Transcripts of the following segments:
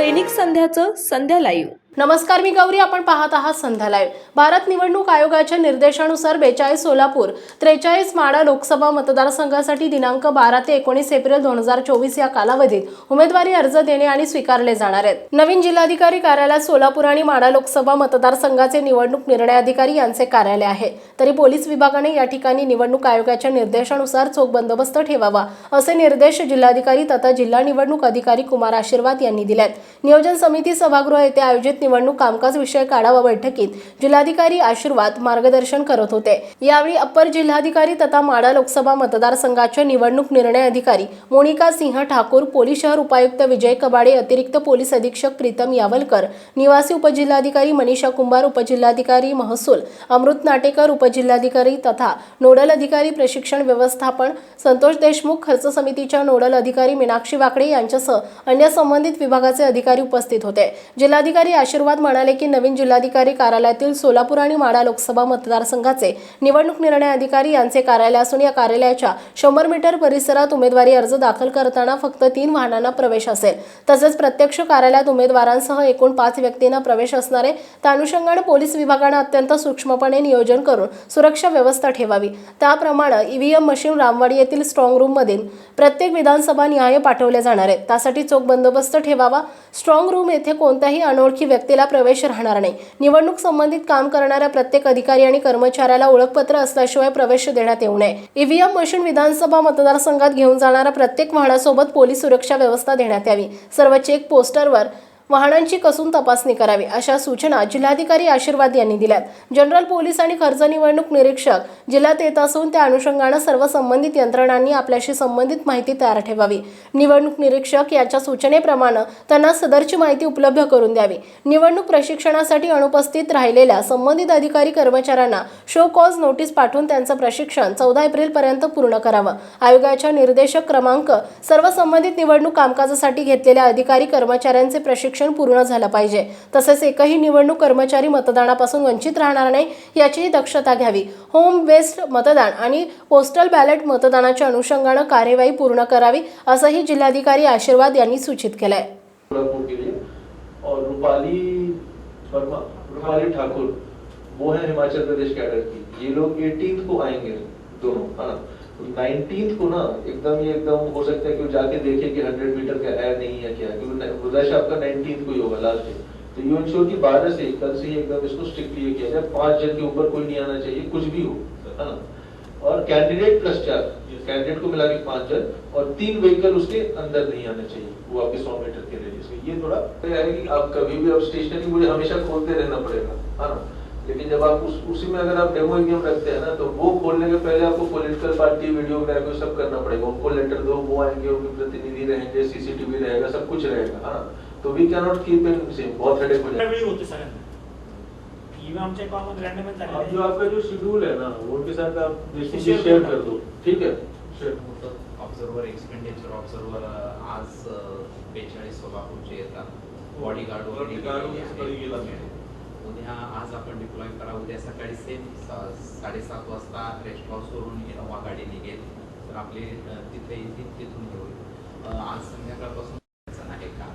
दैनिक संध्याचं संध्या live नमस्कार मी गौरी आपण पाहत आहात संध्या लाईव्ह भारत निवडणूक आयोगाच्या निर्देशानुसार बेचाळीस सोलापूर त्रेचाळीस माडा लोकसभा मतदारसंघासाठी दिनांक बारा ते एकोणीस एप्रिल दोन हजार चोवीस या कालावधीत उमेदवारी अर्ज देणे आणि स्वीकारले जाणार आहेत. नवीन जिल्हाधिकारी कार्यालयात सोलापूर आणि माडा लोकसभा मतदारसंघाचे निवडणूक निर्णय अधिकारी यांचे कार्यालय आहे. तरी पोलीस विभागाने या ठिकाणी निवडणूक आयोगाच्या निर्देशानुसार चोख बंदोबस्त ठेवावा असे निर्देश जिल्हाधिकारी तथा जिल्हा निवडणूक अधिकारी कुमार आशीर्वाद यांनी दिलेत. नियोजन समिती सभागृह येथे आयोजित निवडणूक कामकाज विषयक आढावा बैठकीत जिल्हाधिकारी आशीर्वाद मार्गदर्शन करत होते. यावेळी अप्पर जिल्हाधिकारी तथा माडा लोकसभा मतदारसंघाच्या निवडणूक निर्णय अधिकारी मोनिका सिंह ठाकूर पोलीस शहर उपायुक्त विजय कबाडे अतिरिक्त पोलीस अधीक्षक प्रीतम यावलकर निवासी उपजिल्हाधिकारी मनीषा कुंभार उपजिल्हाधिकारी महसूल अमृत नाटेकर उपजिल्हाधिकारी तथा नोडल अधिकारी प्रशिक्षण व्यवस्थापन संतोष देशमुख खर्च समितीच्या नोडल अधिकारी मीनाक्षी वाकडे यांच्यासह अन्य संबंधित विभागाचे अधिकारी उपस्थित होते. जिल्हाधिकारी आशीर्वाद म्हणाले की नवीन जिल्हाधिकारी कार्यालयातील सोलापूर आणि माडा लोकसभा मतदारसंघाचे निवडणूक निर्णय अधिकारी यांचे कार्यालय असून या कार्यालयाच्या शंभर मीटर परिसरात उमेदवारी अर्ज दाखल करताना फक्त तीन वाहनांना प्रवेश असेल. तसेच प्रत्यक्ष कार्यालयात उमेदवारांसह एकूण पाच व्यक्तींना प्रवेश असणारे त्या अनुषंगाने पोलीस विभागाने अत्यंत सूक्ष्मपणे नियोजन करून सुरक्षा व्यवस्था ठेवावी. त्याप्रमाणे ईव्हीएम मशीन रामवाडी येथील स्ट्रॉंग रूममधील प्रत्येक विधानसभा निहाय पाठवले जाणार आहेत. त्यासाठी चोख बंदोबस्त ठेवावा स्ट्रॉंग रूम येथे कोणत्याही अनोळखी व्यक्तीला प्रवेश राहणार नाही. निवडणूक संबंधित काम करणाऱ्या प्रत्येक अधिकारी आणि कर्मचाऱ्याला ओळखपत्र असल्याशिवाय प्रवेश देण्यात येऊ नये. ईव्हीएम मशीन विधानसभा मतदारसंघात घेऊन जाणाऱ्या प्रत्येक वाहनासोबत पोलीस सुरक्षा व्यवस्था देण्यात यावी. सर्व चेक पोस्टरवर वाहनांची कसून तपासणी करावी अशा सूचना जिल्हाधिकारी आशीर्वाद यांनी दिल्यात. जनरल पोलीस आणि खर्च निवडणूक निरीक्षक जिल्ह्यात येत असून त्या अनुषंगानं सर्व संबंधित यंत्रणांनी आपल्याशी संबंधित माहिती तयार ठेवावी. निवडणूक निरीक्षक याच्या सूचनेप्रमाणे त्यांना सदरची माहिती उपलब्ध करून द्यावी. निवडणूक प्रशिक्षणासाठी अनुपस्थित राहिलेल्या संबंधित अधिकारी कर्मचाऱ्यांना शो कॉज नोटीस पाठवून त्यांचं प्रशिक्षण चौदा एप्रिलपर्यंत पूर्ण करावं. आयोगाच्या निर्देशक क्रमांक सर्व संबंधित निवडणूक कामकाजासाठी घेतलेल्या अधिकारी कर्मचाऱ्यांचे प्रशिक्षण पूर्ण झालं पाहिजे. तसेच एकही निवडणूक कर्मचारी मतदानापासून वंचित राहणार नाही याचीही दक्षता घ्यावी. होम बेस्ड मतदान आणि पोस्टल बॅलेट मतदानाच्या अनुषंगानं कार्यवाही पूर्ण करावी असंही जिल्हाधिकारी आशीर्वाद यांनी सूचित केलंय. रूपाली ठाकुर वो है हिमाचल प्रदेश कैडर की। ये लोग 18th को आएंगे दोनों है ना? तो 19th को ना एकदम ये एकदम हो सकता है कि जाके देखे कि 100 मीटर का है नहीं है क्या? क्योंकि रश आपका 19th को ही होगा लास्ट डे तो यू इंश्योर की बारह से कल से एकदम इसको स्ट्रिक्टली ये किया जाए। पाँच जन के ऊपर कोई नहीं आना चाहिए कुछ भी हो है ना? और कैंडिडेट प्लस चार कैंडिडेट को मिला के पाँच जन और तीन व्हीकल उसके अंदर नहीं आना चाहिए वो आपके सौ मीटर के रेडियस में ये थोड़ा है कि आप कभी भी अब स्टेशनरी मुझे हमेशा खोलते रहना पड़ेगा है ना? जब आप उस उसी में अगर आप डेमो एग्ज़ाम रखते हैं ना तो वो खोलने के पहले आपको पॉलिटिकल पार्टी वीडियोग्राफी सब करना पड़ेगा। उनको लेटर दो वो आएँगे उनके प्रतिनिधि रहेंगे सीसीटीवी रहेगा सब कुछ रहेगा है ना? तो we can not keep in same बहुत हेडेक हो जाएगा। झालेले जो आपका जो शेड्यूल है ना वो उनके साथ आप शेयर कर दो ठीक है? शेयर ऑब्झर्वर एक्सपेंडिचर ऑब्झर्वर आज बेचाळीस सोलापूरचे येतात बॉडीगार्ड वगैरे उद्या आज आपण डिप्लॉय करा. उद्या सकाळी सेम साडेसात वाजता रेस्ट हाऊसवरून इनोवा गाडी निघेल. तर आपले तिथे येतील तिथून घेऊन आज संध्याकाळपासून अडचण आहे का?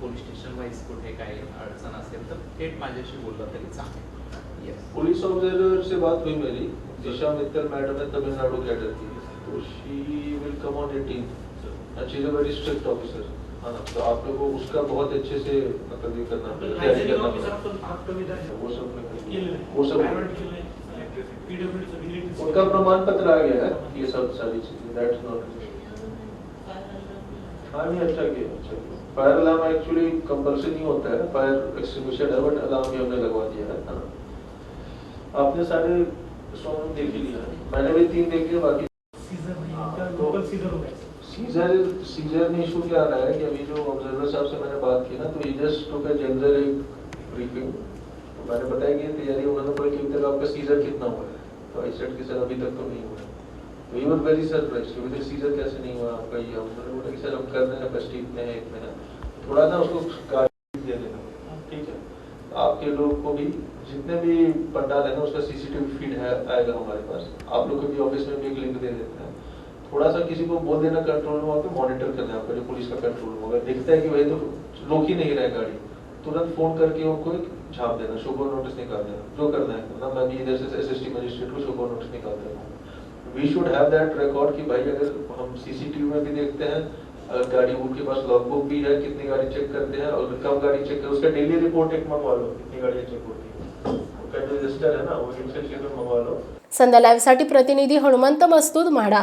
पोलीस स्टेशन वाईज कुठे काय अडचण असेल तर थेट माझ्याशी बोललं तरी चालेल. येस पुलिस ऑब्जर्वर से बात हुई मेरी. दिशा मित्तल मैडम है तमिलनाडु कैडर की तो she will come on eighteen a very strict officer हाँ तो आप लोगों को उसका बहुत अच्छे से मतलब ये करना पड़ेगा वो सब. वो सब चं related उनका प्रमाण पत्र आ गया है ये सब सारी चीज़ें दैट्स नॉट हाँ नहीं अच्छा किया अच्छा फायर अलार्म एक्चुअली कंपल्सरी नहीं होता है फायर एक्सटिंग्विशर है बट अलार्म भी हमने लगवा दिया है है। आपने सारे सॉन्ग देख लिया मैंने भी तीन देखे बाकी नाही हाँ, का तो- लोकल सीझर हो गया सीजर सीजर में इशू क्या रहा है कि अभी जो ऑब्जर्वर साहब से मैंने बात की ना तो ये जस्ट टुक अ जनरल एक ब्रीफिंग तो मैंने बताया कि तैयारी उन्होंने बोला कि तक आपका सीजर कितना हुआ है? तो आई सेड कि सर अभी तक तो नहीं हुआ तो ये वर वेरी सरप्राइज़ कि अभी सीजर कैसे नहीं हुआ आपका ये उन्होंने बोला कि सर हम कर रहे हैं वीक में है एक महीना थोड़ा ना उसको गाइड दे देना। ठीक है? आपके लोग को भी, जितने भी पंडाल है ना, उसका सीसीटीवी फ़ीड है, आएगा हमारे पास। आप लोग को भी ऑफ़िस में भी एक लिंक दे देते हैं। थोड़ा सा किसी को बोल देना कंट्रोल रूम पे मॉनिटर करना आपका, जो पुलिस का कंट्रोल रूम अगर दिखता है कि भाई तो रोक ही नहीं रहा गाड़ी। तुरंत फ़ोन करके उनको एक झाप देना शोको नोटिस निकाल देना, जो करना है। करना मैं भी इधर से एसएसटी मजिस्ट्रेट को शोको नोटिस निकाल देना। We should have that record कि भाई अगर हम सीसीटीवी में भी देखते हैं, अगर गाड़ी उनके पास लॉगबुक भी है, कितनी गाड़ी चेक करते हैं, और कम गाड़ी चेक कर, उसका डेली रिपोर्ट एक मंगवा लो, कितनी गाड़ियाँ चेक होती है। उसका जो रजिस्टर है ना मंगवा लो। संध्या लाईव्हसाठी प्रतिनिधी हनुमंत मस्तूद म्हाडा